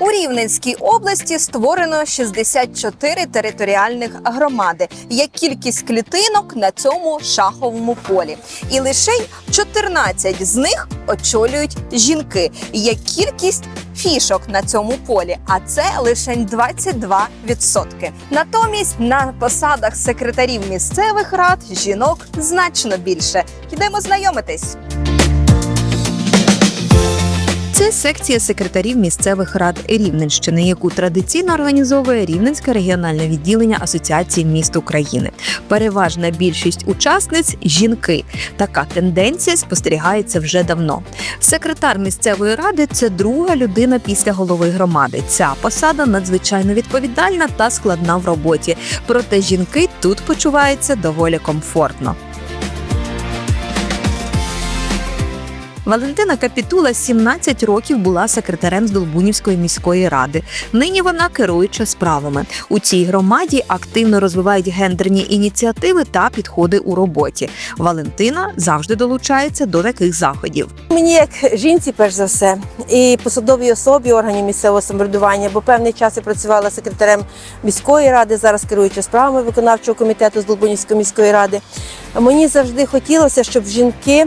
У Рівненській області створено 64 територіальних громади. Є кількість клітинок на цьому шаховому полі, і лише 14 з них очолюють жінки. Є кількість фішок на цьому полі, а це лише 22%. Натомість на посадах секретарів місцевих рад жінок значно більше. Йдемо знайомитись. Це секція секретарів місцевих рад Рівненщини, яку традиційно організовує Рівненське регіональне відділення Асоціації міст України. Переважна більшість учасниць жінки. Така тенденція спостерігається вже давно. Секретар місцевої ради це друга людина після голови громади. Ця посада надзвичайно відповідальна та складна в роботі. Проте жінки тут почуваються доволі комфортно. Валентина Капітула 17 років була секретарем Здолбунівської міської ради. Нині вона керуюча справами. У цій громаді активно розвивають гендерні ініціативи та підходи у роботі. Валентина завжди долучається до таких заходів. Мені як жінці, перш за все, і посадовій особі органів місцевого самоврядування, бо певний час я працювала секретарем міської ради, зараз керуюча справами виконавчого комітету з Долбунівської міської ради. Мені завжди хотілося, щоб жінки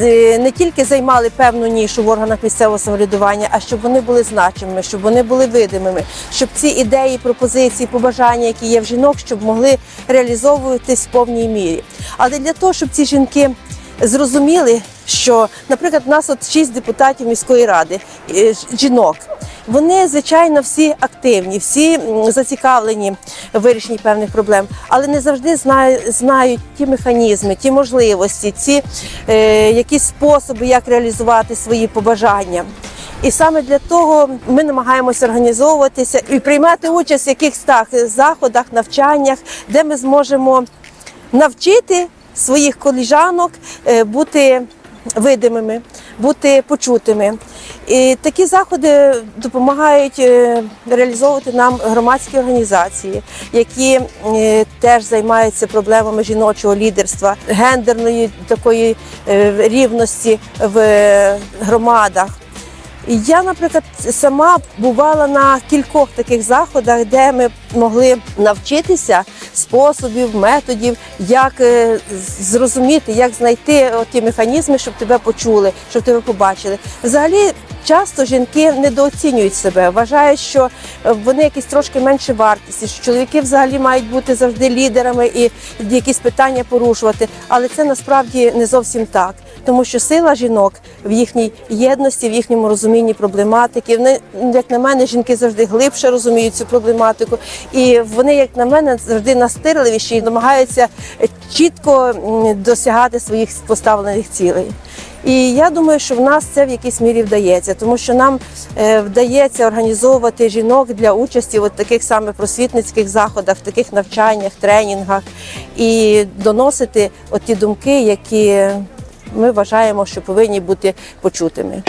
е, не тільки займали певну нішу в органах місцевого самоврядування, а щоб вони були значимими, щоб вони були видимими, щоб ці ідеї, пропозиції, побажання, які є в жінок, щоб могли реалізовуватись в повній мірі. Але для того, щоб ці жінки зрозуміли, що, наприклад, у нас от шість депутатів міської ради е, жінок. Вони, звичайно, всі активні, всі зацікавлені в вирішенні певних проблем, але не завжди знають, знають ті механізми, ті можливості, ті е, якісь способи, як реалізувати свої побажання. І саме для того ми намагаємося організовуватися і приймати участь в якихось так заходах, навчаннях, де ми зможемо навчити своїх коліжанок е, бути видимими, бути почутими. І такі заходи допомагають е, реалізовувати нам громадські організації, які е, теж займаються проблемами жіночого лідерства, гендерної такої е, рівності в громадах. І Я, наприклад, сама бувала на кількох таких заходах, де ми могли навчитися способів, методів, як е, зрозуміти, як знайти ті механізми, щоб тебе почули, щоб тебе побачили. Взагалі. Часто жінки недооцінюють себе, вважають, що е, вони якісь трошки менше вартісті, що чоловіки взагалі мають бути завжди лідерами і якісь питання порушувати. Але це насправді не зовсім так, тому що сила жінок в їхній єдності, в їхньому розумінні проблематики. Вони, як на мене, жінки завжди глибше розуміють цю проблематику, і вони, як на мене, завжди настирливіші і намагаються чітко досягати своїх поставлених цілей. І я думаю, що в нас це в якійсь мірі вдається, тому що нам е, вдається організовувати жінок для участі в таких саме просвітницьких заходах, таких навчаннях, тренінгах і доносити от ті думки, які ми вважаємо, що повинні бути почутими.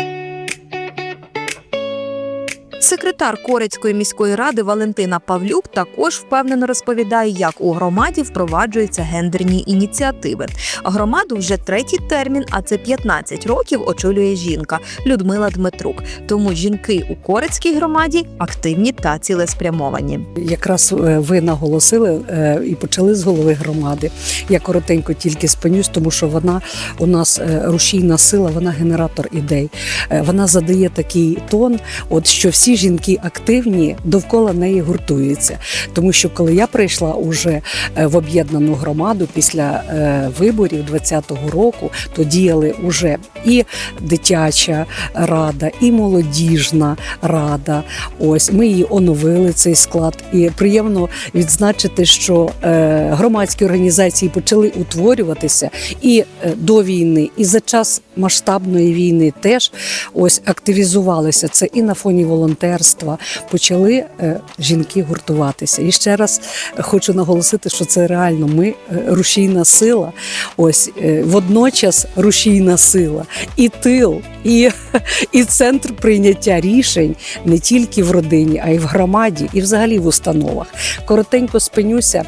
Секретар Корецької міської ради Валентина Павлюк також впевнено розповідає, як у громаді впроваджуються гендерні ініціативи. Громаду вже третій термін, а це 15 років, очолює жінка Людмила Дмитрук. Тому жінки у Корецькій громаді активні та цілеспрямовані. Якраз е, ви наголосили е, і почали з голови громади. Я коротенько тільки спинюсь, тому що вона у нас е, рушійна сила, вона генератор ідей. Вона задає такий тон, от що всі жінки активні довкола неї гуртуються. Тому що коли я прийшла уже е, в об'єднану громаду після е, виборів 20-го року, то діяли уже і дитяча рада, і молодіжна рада. Ось ми її оновили цей склад. І приємно відзначити, що е, громадські організації почали утворюватися і до війни, і за час масштабної війни теж ось активізувалися. Це і на фоні волонтерства почали е, жінки гуртуватися. І ще раз хочу наголосити, що це реально ми е, рушійна сила. Ось е, водночас рушійна сила, і тил, і, і центр прийняття рішень не тільки в родині, а й в громаді, і взагалі в установах. Коротенько спинюся,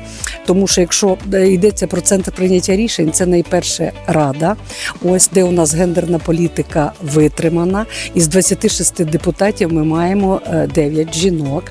тому що якщо е, йдеться про центр прийняття рішень, це найперше рада, ось де у нас гендерна політика витримана. Із 26 депутатів ми маємо 9 жінок.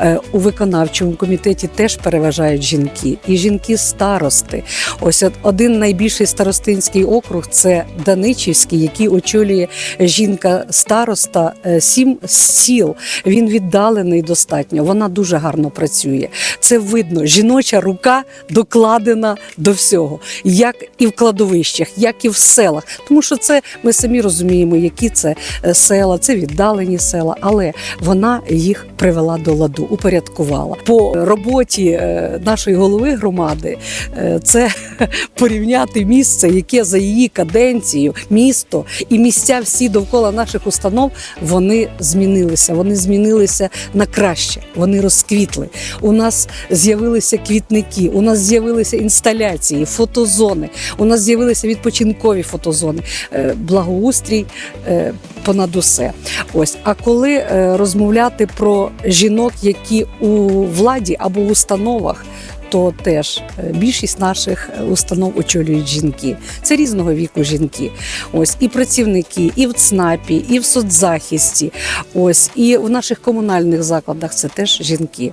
Е, У виконавчому комітеті теж переважають жінки, і жінки старости. Ось один найбільший старостинський округ це Даничівський, який очолює жінка староста е, сім сіл. Він віддалений достатньо. Вона дуже гарно працює. Це видно. Жіноча рука докладена до всього, як і в кладовищах, як і в селах. Тому що це ми самі розуміємо, які це е, села, це віддалені села, але вона їх привела до ладу, упорядкувала. По роботі е, нашої голови громади е, це порівняти місце, яке за її каденцію, місто і місця всі довкола наших установ вони змінилися. Вони змінилися на краще. Вони розквітли. У нас з'явилися квітники, у нас з'явилися інсталяції, фотозони. У нас з'явилися відпочинкові фотозони, благоустрій е, понад усе. Ось, а коли е, розмовляти про жінок, які у владі або в установах. То теж е, більшість наших е, установ очолюють жінки. Це різного віку жінки. Ось і працівники, і в ЦНАПі, і в соцзахисті. Ось і в наших комунальних закладах це теж жінки.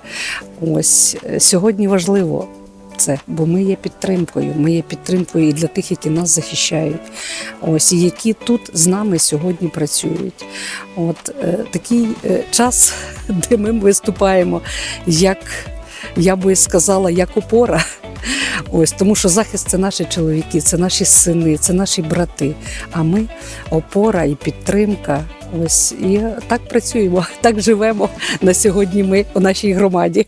Ось е, сьогодні важливо це, бо ми є підтримкою. Ми є підтримкою і для тих, які нас захищають. Ось і які тут з нами сьогодні працюють. От е, такий е, час, де ми виступаємо як. Я би сказала, як опора. Ось тому, що захист це наші чоловіки, це наші сини, це наші брати. А ми опора і підтримка. Ось і так працюємо, так живемо на сьогодні. Ми у нашій громаді.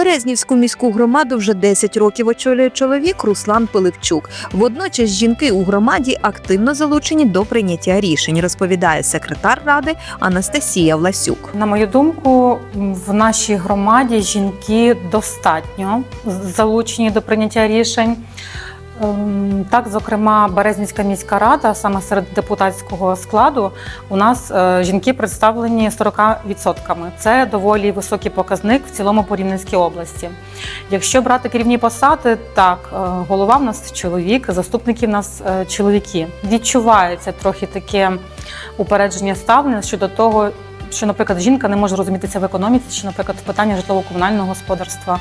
Березнівську міську громаду вже 10 років очолює чоловік Руслан Пилипчук. Водночас жінки у громаді активно залучені до прийняття рішень, розповідає секретар ради Анастасія Власюк. На мою думку, в нашій громаді жінки достатньо залучені до прийняття рішень. Ем, Так, зокрема, Березнівська міська рада, саме серед депутатського складу, у нас е, жінки представлені 40%. Це доволі високий показник в цілому по Рівненській області. Якщо брати керівні посади, так, е, голова в нас чоловік, заступники в нас е, чоловіки. Відчувається трохи таке упередження ставлення щодо того, що, наприклад, жінка не може розумітися в економіці, чи, наприклад, в питанні житлово-комунального господарства.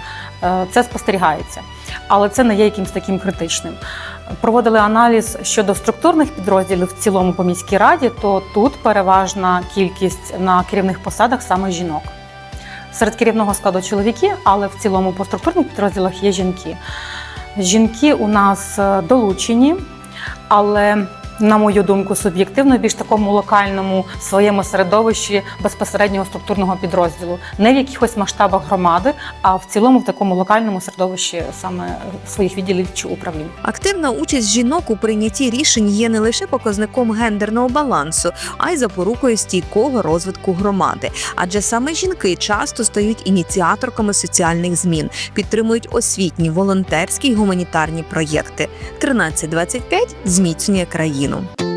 Це спостерігається, але це не є якимось таким критичним. Проводили аналіз щодо структурних підрозділів в цілому по міській раді, то тут переважна кількість на керівних посадах саме жінок. Серед керівного складу чоловіки, але в цілому по структурних підрозділах є жінки. Жінки у нас е, долучені, але на мою думку, суб'єктивно, більш такому локальному своєму середовищі безпосереднього структурного підрозділу, не в якихось масштабах громади, а в цілому в такому локальному середовищі саме своїх відділів чи управлінь. Активна участь жінок у прийнятті рішень є не лише показником гендерного балансу, а й запорукою стійкого розвитку громади. Адже саме жінки часто стають ініціаторками соціальних змін, підтримують освітні, волонтерські й гуманітарні проєкти. 1325 зміцнює країну. Latino.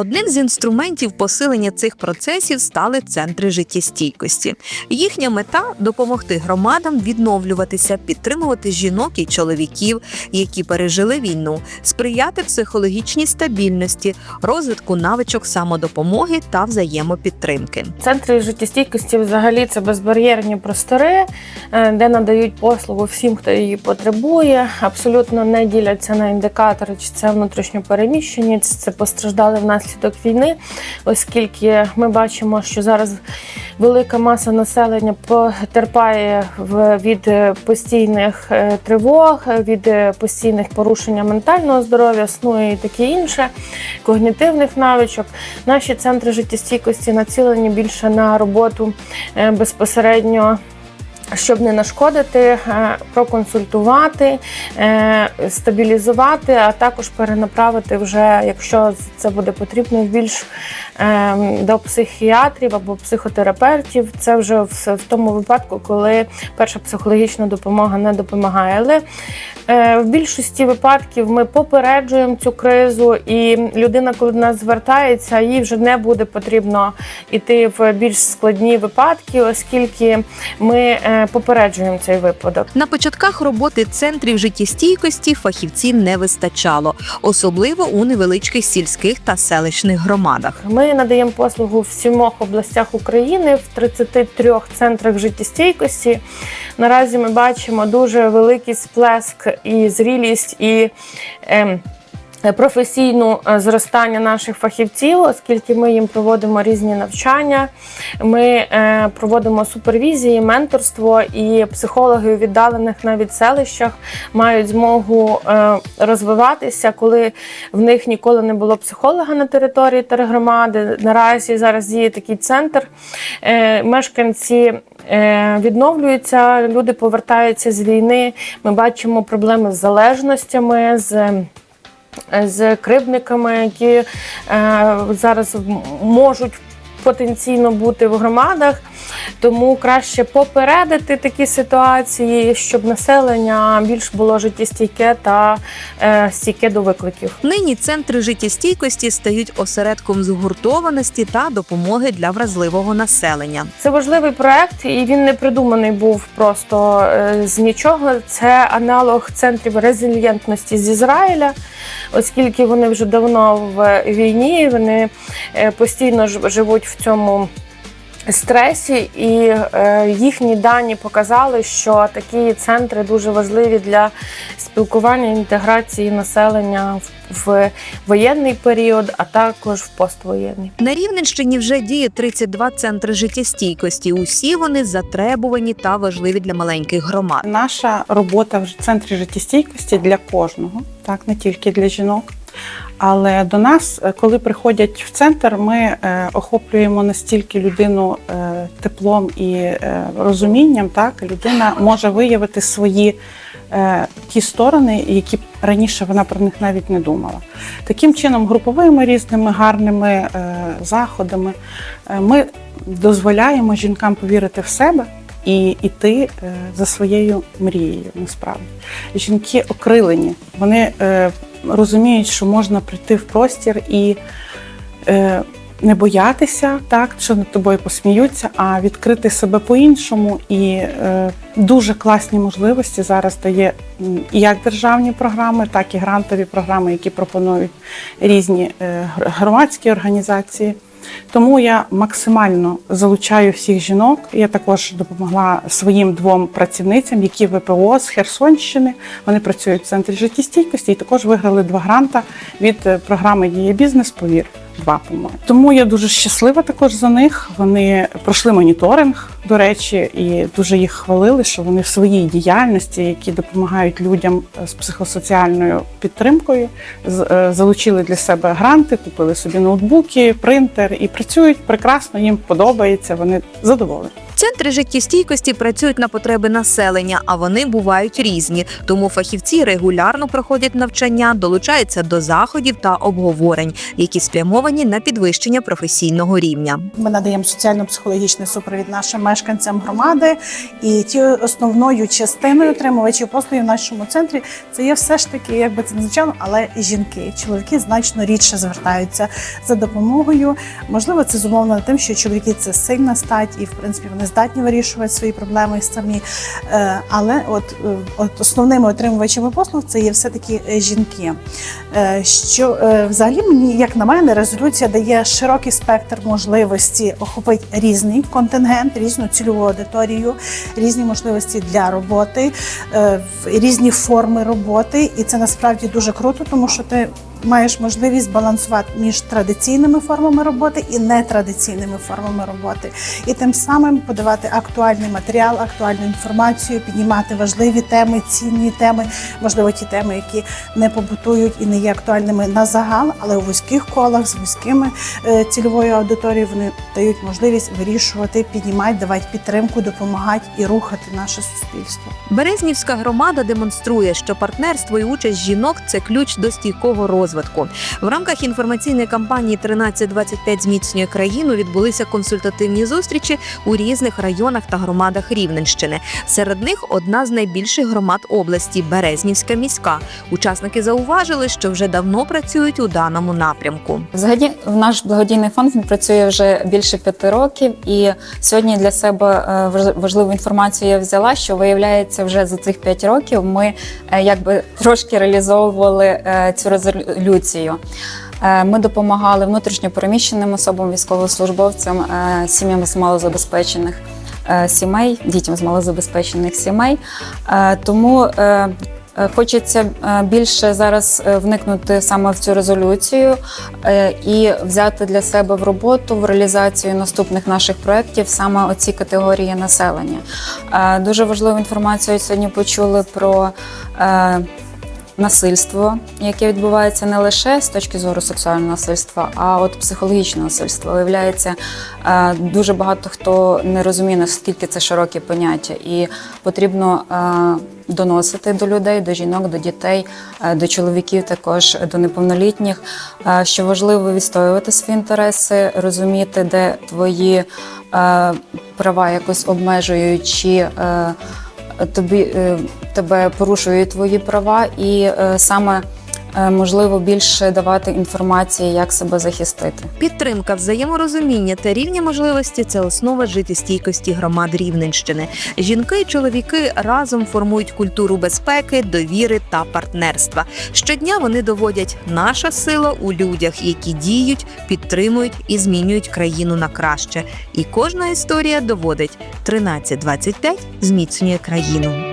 Одним з інструментів посилення цих процесів стали центри життєстійкості. Їхня мета допомогти громадам відновлюватися, підтримувати жінок і чоловіків, які пережили війну, сприяти психологічній стабільності, розвитку навичок самодопомоги та взаємопідтримки. Центри життєстійкості взагалі це безбар'єрні простори, е, де надають послугу всім, хто її потребує. Абсолютно не діляться на індикатори, чи це внутрішньо переміщені, чи це постраждали внаслідок війни, оскільки ми бачимо, що зараз велика маса населення потерпає від е, постійних е, тривог, від е, постійних порушення ментального здоров'я, сну і таке інше, когнітивних навичок. Наші центри життєстійкості націлені більше на роботу безпосередньо. Щоб не нашкодити, е, проконсультувати, е, стабілізувати, а також перенаправити вже, якщо це буде потрібно, більш е, до психіатрів або психотерапевтів. Це вже в, тому випадку, коли перша психологічна допомога не допомагає. Але в більшості випадків ми попереджуємо цю кризу, і людина, коли до нас звертається, їй вже не буде потрібно йти в більш складні випадки, оскільки ми попереджуємо цей випадок. На початках роботи центрів життєстійкості фахівців не вистачало, особливо у невеличких сільських та селищних громадах. Ми надаємо послугу в сімох областях України в 33 центрах життєстійкості. Наразі ми бачимо дуже великий сплеск і зрілість і. ем, Професійну е, зростання наших фахівців, оскільки ми їм проводимо різні навчання, ми е, проводимо супервізії, менторство, і психологи у віддалених навіть селищах мають змогу е, розвиватися, коли в них ніколи не було психолога на території тергромади. Наразі зараз діє такий центр. Е, Мешканці е, відновлюються, люди повертаються з війни. Ми бачимо проблеми з залежностями. з з кривдниками, які е, зараз можуть потенційно бути в громадах. Тому краще попередити такі ситуації, щоб населення більш було життєстійке та е, стійке до викликів. Нині центри життєстійкості стають осередком згуртованості та допомоги для вразливого населення. Це важливий проект, і він не придуманий був просто е, з нічого. Це аналог центрів резильєнтності з Ізраїля, оскільки вони вже давно в війні, вони е, постійно живуть в цьому. Стресі і е, їхні дані показали, що такі центри дуже важливі для спілкування інтеграції населення в, в воєнний період, а також в поствоєнний. На Рівненщині вже діє 32 центри життєстійкості. Усі вони затребувані та важливі для маленьких громад. Наша робота в центрі життєстійкості для кожного, так не тільки для жінок. Але до нас, е, коли приходять в центр, ми е, охоплюємо настільки людину е, теплом і розумінням, так людина може виявити свої ті сторони, які раніше вона про них навіть не думала. Таким чином, груповими різними гарними заходами ми дозволяємо жінкам повірити в себе і йти за своєю мрією. Насправді жінки окрилені, вони розуміють, що можна прийти в простір і е, не боятися, так що над тобою посміються, а відкрити себе по-іншому. І е, дуже класні можливості зараз дає як державні програми, так і грантові програми, які пропонують різні е, громадські організації. Тому я максимально залучаю всіх жінок. Я також допомогла своїм двом працівницям, які ВПО з Херсонщини. Вони працюють в центрі життєстійкості і також виграли два гранта від е, програми Дія бізнес. Повір. Два. Тому я дуже щаслива також за них. Вони пройшли моніторинг, до речі, і дуже їх хвалили, що вони в своїй діяльності, які допомагають людям е, з психосоціальною підтримкою, е, залучили для себе гранти, купили собі ноутбуки, принтер і працюють прекрасно. Їм подобається. Вони задоволені. Центри життєстійкості працюють на потреби населення, а вони бувають різні. Тому фахівці регулярно проходять навчання, долучаються до заходів та обговорень, які спрямовані на підвищення професійного рівня. Ми надаємо соціально-психологічний супровід нашим мешканцям громади. І ті основною частиною отримувачів послуги в нашому центрі це є все ж таки, як би це не звучало, але жінки. Чоловіки значно рідше звертаються за допомогою. Можливо, це зумовлено тим, що чоловіки це сильна стать, і в принципі вони здатні вирішувати свої проблеми самі. Е, Але от, е, от основними отримувачами послуг це є все таки жінки. Е, Що е, взагалі мені, як на мене, резолюція дає широкий спектр можливості охопити різний контингент, різну цільову аудиторію, різні можливості для роботи, е, різні форми роботи. І це насправді дуже круто, тому що ти. Маєш можливість балансувати між традиційними формами роботи і нетрадиційними формами роботи, і тим самим подавати актуальний матеріал, актуальну інформацію, піднімати важливі теми, цінні теми, можливо, ті теми, які не побутують і не є актуальними на загал, але у вузьких колах з вузькими е, цільовою аудиторією вони дають можливість вирішувати, піднімати, давати підтримку, допомагати і рухати наше суспільство. Березнівська громада демонструє, що партнерство і участь жінок це ключ до стійкого розвитку. В рамках інформаційної кампанії «1325 зміцнює країну відбулися консультативні зустрічі у різних різних районах та громадах Рівненщини. Серед них одна з найбільших громад області Березнівська міська. Учасники зауважили, що вже давно працюють у даному напрямку. Взагалі, наш благодійний фонд він працює вже більше п'яти років, і сьогодні для себе е, важливу інформацію я взяла, що виявляється, вже за цих п'ять років ми е, якби трошки реалізовували е, цю резолюцію. Е, Ми допомагали внутрішньопереміщеним особам, військовослужбовцям, е, сім'ям з малозабезпечених е, сімей, дітям з малозабезпечених сімей. Тому хочеться більше зараз вникнути саме в цю резолюцію і взяти для себе в роботу в реалізацію наступних наших проєктів саме оці категорії населення. Дуже важливу інформацію сьогодні почули про. Насильство, яке відбувається не лише з точки зору сексуального насильства, а от психологічного насильства. Виявляється, е, дуже багато хто не розуміє, наскільки це широке поняття, і потрібно е, доносити до людей, до жінок, до дітей, е, до чоловіків, також до неповнолітніх. Що важливо відстоювати свої інтереси, розуміти, де твої права якось обмежують, чи тобі е, тебе порушують твої права, і е, саме можливо більше давати інформації, як себе захистити. Підтримка, взаєморозуміння та рівні можливості це основа життєстійкості громад Рівненщини. Жінки і чоловіки разом формують культуру безпеки, довіри та партнерства. Щодня вони доводять наша сила у людях, які діють, підтримують і змінюють країну на краще. І кожна історія доводить 1325 зміцнює країну.